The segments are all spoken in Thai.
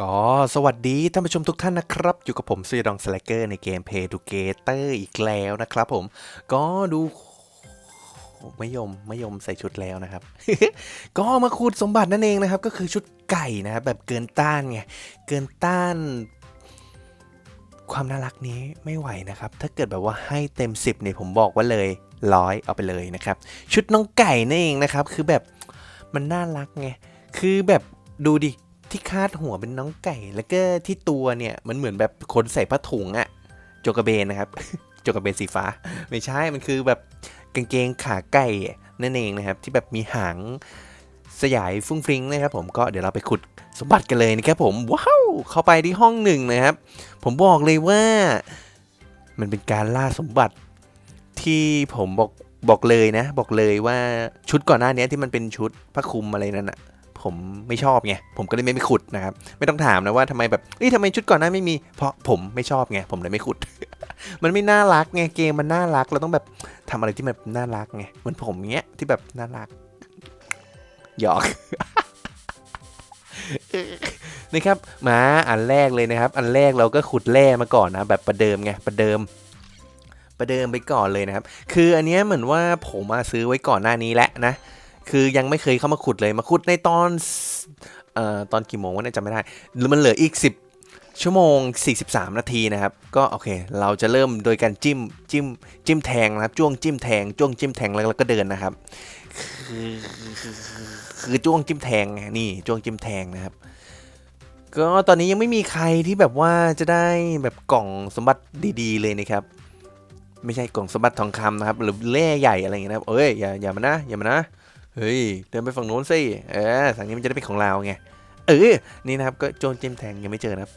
ก็สวัสดีท่านผู้ชมทุกท่านนะครับ อยู่กับผมซีดองสแลกเกอร์ในเกม Pay to g a t e r อีกแล้วนะครับผม ก็ดูไม่ยมไม่ยมใส่ชุดแล้วนะครับ ก็มาคูดสมบัตินั่นเองนะครับ ก็คือชุดไก่นะครับแบบเกินต้านไง เกินต้าน ความน่ารักนี้ไม่ไหวนะครับ ถ้าเกิดแบบว่าให้เต็ม 10เนี่ยผมบอกว่าเลยร้อยเอาไปเลยนะครับ ชุดน้องไก่นั่นเองนะครับ คือแบบมันน่ารักไง คือแบบดูดิ ที่คาดหัวเป็นน้องไก่ แล้วก็ที่ตัวเนี่ยมันเหมือนแบบคนใส่ผ้าถุงอะโจกระเบนนะครับโจกระเบนสีฟ้า ไม่ใช่มันคือแบบกางเกงขาไก่นั่นเองนะครับ ที่แบบมีหางสยายฟุ้งฟริ้งนะครับ ผมก็เดี๋ยวเราไปขุดสมบัติกันเลยนะครับผมว้าวเข้าไปที่ห้องหนึ่งนะครับ ผมบอกเลยว่า มันเป็นการล่าสมบัติที่ผมบอกบอกเลยนะ บอกเลยว่าชุดก่อนหน้านี้ที่มันเป็นชุดผ้าคลุมอะไรนั่นอะ ผมไม่ชอบไงผมก็เลยไม่ไปขุดนะครับ ไม่ต้องถามนะว่าทำไมแบบเอ้ยทำไมชุดก่อนหน้าไม่มี เพราะผมไม่ชอบไงผมเลยไม่ขุด มันไม่น่ารักไงเกมมันน่ารักเราต้องแบบทำอะไรที่แบบน่ารักไงเหมือนผมเงี้ยที่แบบน่ารักหยอกนะครับมาอันแรกเลยนะครับ อันแรกเราก็ขุดแร่มาก่อนนะ แบบประเดิมไงประเดิม ประเดิมไปก่อนเลยนะครับ คืออันเนี้ยเหมือนว่าผมมาซื้อไว้ก่อนหน้านี้แล้วนะ คือยังไม่เคยเข้ามาขุดเลยมาขุดในตอนเอ่อตอนกี่โมงวะเนี่ยจำไม่ได้หรือมันเหลืออีก 10 ชั่วโมง 43 นาทีนะครับ ก็โอเค เราจะเริ่มโดยการจิ้มจิ้มจิ้มแทงนะครับจ้วงจิ้มแทงจ้วงจิ้มแทงแล้วก็เดินนะครับ คือคือจ้วงจิ้มแทงนี่จ้วงจิ้มแทงนะครับก็ตอนนี้ยังไม่มีใครที่แบบว่าจะได้แบบกล่องสมบัติดีๆ เลยนะครับ ไม่ใช่กล่องสมบัติทองคำนะครับ หรือแร่ใหญ่อะไรอย่างเงี้ยนะครับเอ้ยอย่าอย่ามานะอย่ามานะ เฮ้ยเดินไปฝั่งโน้นสิเออฝั่งนี้มันจะได้เป็นของเราไงเออนี่นะครับก็โจนเจมแทงยังไม่เจอนะครับ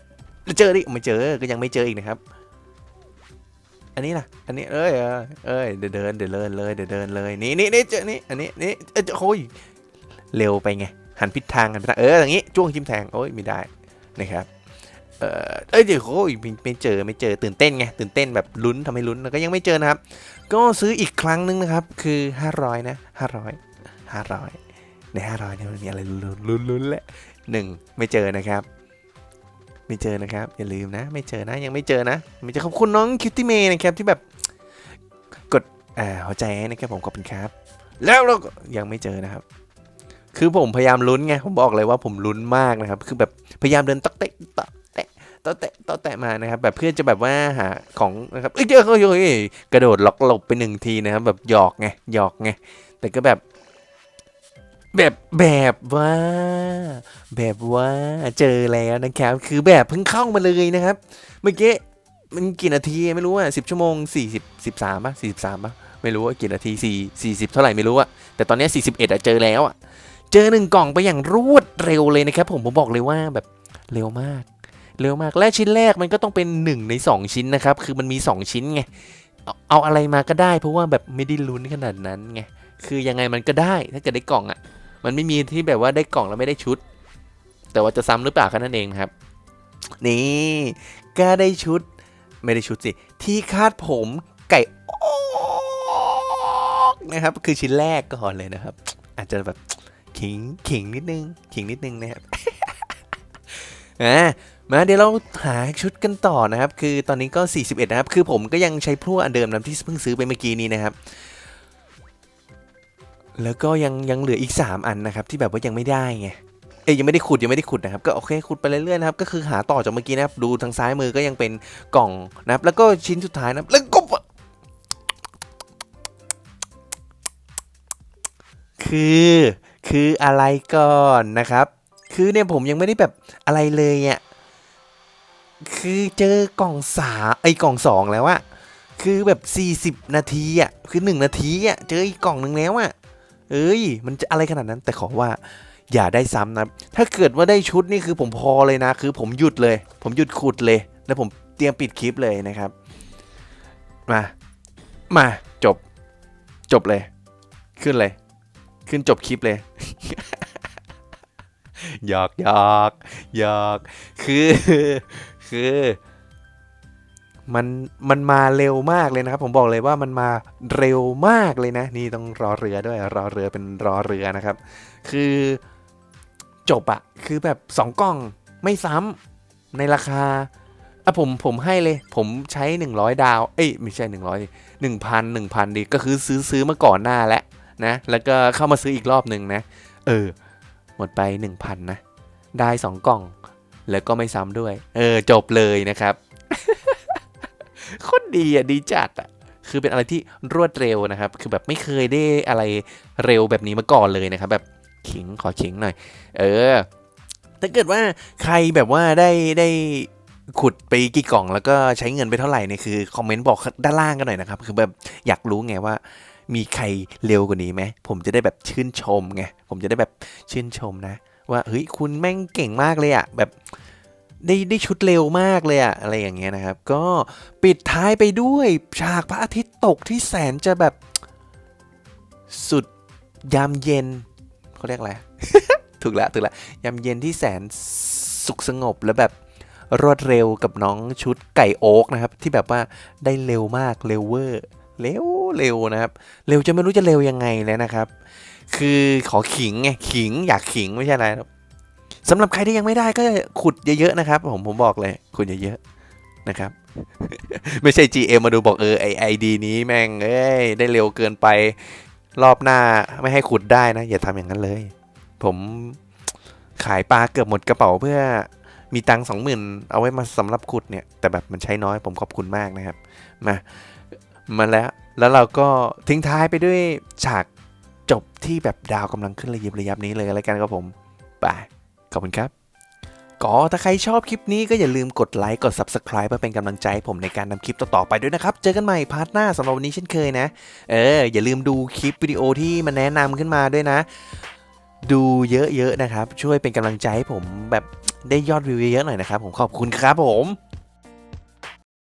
เจอดิไม่เจอก็ยังไม่เจออีกนะครับ อันนี้นะอันนี้เอ้ยเอ้ยเดี๋ยวเดินเดินเลยเดี๋ยวเดินเลยนี่นี่นี่เจอนี่อันนี้นี่เออโอ้ยเร็วไปไงหันผิดทางหันผิดทางเอออย่างงี้จ้วงจิ้มแทงโอ้ยไม่ได้นะครับเออเอ้ยเดี๋ยวโอ้ยไม่เจอไม่เจอตื่นเต้นไงตื่นเต้นแบบลุ้นทำให้ลุ้นแล้วก็ยังไม่เจอนะครับ ก็ซื้ออีกครั้งหนึงนะครับคือ 500 นะ 500 500 ใน 500เนี่ยมันมีอะไรลุ้นลุ้นลุ้นแหละหนึ่งไม่เจอนะครับ ไม่เจอนะครับ อย่าลืมนะ ไม่เจอนะ ยังไม่เจอนะไม่เจอขอบคุณน้องคิวตี้เมย์นะครับที่แบบกดอ่าหัวใจนะครับผมขอบคุณครับ แล้วเราก็ยังไม่เจอนะครับ คือผมพยายามลุ้นไงผมบอกเลยว่าผมลุ้นมากนะครับ คือแบบพยายามเดินตอกเตะตอกเตะตอกเตะตอกแตะมานะครับ แบบเพื่อจะแบบว่าหาของนะครับเอ้ยเจอเฮ้ยเฮ้ยเฮ้ยกระโดดล็อกหลบไปหนึ่งทีนะครับ แบบหยอกไงหยอกไงแต่ก็แบบ แบบแบบว่า แบบว่าเจอแล้วนะครับ คือแบบเพิ่งเข้ามาเลยนะครับ เมื่อกี้มันกี่นาทีไม่รู้อะสิบชั่วโมงสี่สิบสิบสามป่ะสี่สิบสามป่ะไม่รู้ว่ากี่นาทีสี่สี่สิบเท่าไหร่ไม่รู้อะแต่ตอนนี้สี่สิบเอ็ดอะเจอแล้วอะเจอหนึ่งกล่องไปอย่างรวดเร็วเลยนะครับ ผมผมบอกเลยว่าแบบเร็วมาก เร็วมากและชิ้นแรกมันก็ต้องเป็นหนึ่งในสองชิ้นนะครับ คือมันมีสองชิ้นไงเอาเอาอะไรมาก็ได้ เพราะว่าแบบไม่ได้ลุ้นขนาดนั้นไงคือยังไงมันก็ได้ถ้าเกิดได้กล่องอะ่ะ มันไม่มีที่แบบว่าได้กล่องแล้วไม่ได้ชุด แต่ว่าจะซ้ำหรือเปล่าแค่นั้นเองครับ นี่ก็ได้ชุด ไม่ได้ชุดสิ ที่คาดผมไก่อกนะครับ คือชิ้นแรกก่อนเลยนะครับ อาจจะแบบขิงขิงนิดนึงขิงนิดนึงนะครับอ่ามาเดี๋ยวเราหาชุดกันต่อนะครับ คือตอนนี้ก็ 41 นะครับ คือผมก็ยังใช้พลั่วอันเดิมนะที่เพิ่งซื้อไปเมื่อกี้นี้นะครับ แล้วก็ยังยังเหลืออีก 3 อันนะครับที่แบบว่ายังไม่ได้ไงเอ้ยยังไม่ได้ขุดยังไม่ได้ขุดนะครับก็โอเคขุดไปเรื่อยๆนะครับก็คือหาต่อจากเมื่อกี้นะครับดูทางซ้ายมือก็ยังเป็นกล่องนะครับแล้วก็ชิ้นสุดท้ายนะครับแล้วก็คือคืออะไรก่อนนะครับ คือเนี่ยผมยังไม่ได้แบบอะไรเลยอะคือเจอกล่องสาไอ้กล่องสองแล้วอะคือแบบ 40 นาทีอะคือ 1 นาทีอะเจออีกกล่องหนึ่งแล้วอะ เอ้ย มันจะอะไรขนาดนั้น แต่ขอว่าอย่าได้ซ้ำนะ ถ้าเกิดว่าได้ชุดนี่คือผมพอเลยนะ คือผมหยุดเลย ผมหยุดขุดเลย แล้วผมเตรียมปิดคลิปเลยนะครับ มา มาจบ จบเลย ขึ้นเลย ขึ้นจบคลิปเลยหยอกหยอกหยอกคือ คือ มันมันมาเร็วมากเลยนะครับ ผมบอกเลยว่ามันมาเร็วมากเลยนะ นี่ต้องรอเรือด้วยรอเรือเป็นรอเรือนะครับ คือจบอะคือแบบสองกล่องไม่ซ้ำในราคาอะผมผมให้เลย ผมใช้ 100 ดาว เอ้ยไม่ใช่ 100 1,000 1,000ดีก็คือซื้อซื้อมาก่อนหน้าแล้วนะ แล้วก็เข้ามาซื้ออีกรอบหนึ่งนะ เออ หมดไป 1,000 นะ ได้ 2 กล่อง แล้วก็ไม่ซ้ำด้วย เออ จบเลยนะครับ โคตรดีอะดีจัดอะคือเป็นอะไรที่รวดเร็วนะครับ คือแบบไม่เคยได้อะไรเร็วแบบนี้มาก่อนเลยนะครับ แบบขิงขอขิงหน่อย เออ ถ้าเกิดว่าใครแบบว่าได้ได้ขุดไปกี่กล่องแล้วก็ใช้เงินไปเท่าไหร่เนี่ยคือคอมเมนต์บอกด้านล่างกันหน่อยนะครับ คือแบบอยากรู้ไงว่า มีใครเร็วกว่านี้ไหมผมจะได้แบบชื่นชมไงผมจะได้แบบชื่นชมนะ ว่าเฮ้ยคุณแม่งเก่งมากเลยอะแบบ ได้ได้ชุดเร็วมากเลยอะอะไรอย่างเงี้ยนะครับ ก็ปิดท้ายไปด้วยฉากพระอาทิตย์ตกที่แสนจะแบบสุดยามเย็นเขาเรียกอะไรถูกแล้วถูกแล้วยามเย็นที่แสนสุขสงบและแบบรวดเร็วกับน้องชุดไก่โอ๊กนะครับ ที่แบบว่าได้เร็วมากเร็วเวอร์เร็วเร็วนะครับ เร็วจะไม่รู้จะเร็วยังไงแล้วนะครับ คือขอขิงไงขิงอยากขิงไม่ใช่อะไร สำหรับใครที่ยังไม่ได้ก็ขุดเยอะๆนะครับ ผมผมบอกเลยขุดเยอะๆนะครับ ไม่ใช่ GM มาดูบอกเออไอไอดีนี้แม่งเอ้ยได้เร็วเกินไปรอบหน้าไม่ให้ขุดได้นะ อย่าทำอย่างนั้นเลย ผมขายปลาเกือบหมดกระเป๋าเพื่อมีตังค์สองหมื่นเอาไว้มาสำหรับขุดเนี่ย แต่แบบมันใช้น้อยผมขอบคุณมากนะครับ มามาแล้วแล้วเราก็ทิ้งท้ายไปด้วยฉากจบที่แบบดาวกำลังขึ้นระยิบระยับนี้เลยแล้วกันครับผม ไป ขอบคุณครับก็ถ้าใครชอบคลิปนี้ก็อย่าลืมกดไลค์กด Subscribe เพื่อเป็นกำลังใจให้ผมในการนำคลิปต่อๆไปด้วยนะครับ เจอกันใหม่พาร์ทหน้าสำหรับวันนี้เช่นเคยนะ เออ อย่าลืมดูคลิปวิดีโอที่มันแนะนำขึ้นมาด้วยนะ ดูเยอะๆนะครับ ช่วยเป็นกำลังใจให้ผมแบบได้ยอดวิวเยอะๆหน่อยนะครับ ผมขอบคุณครับผม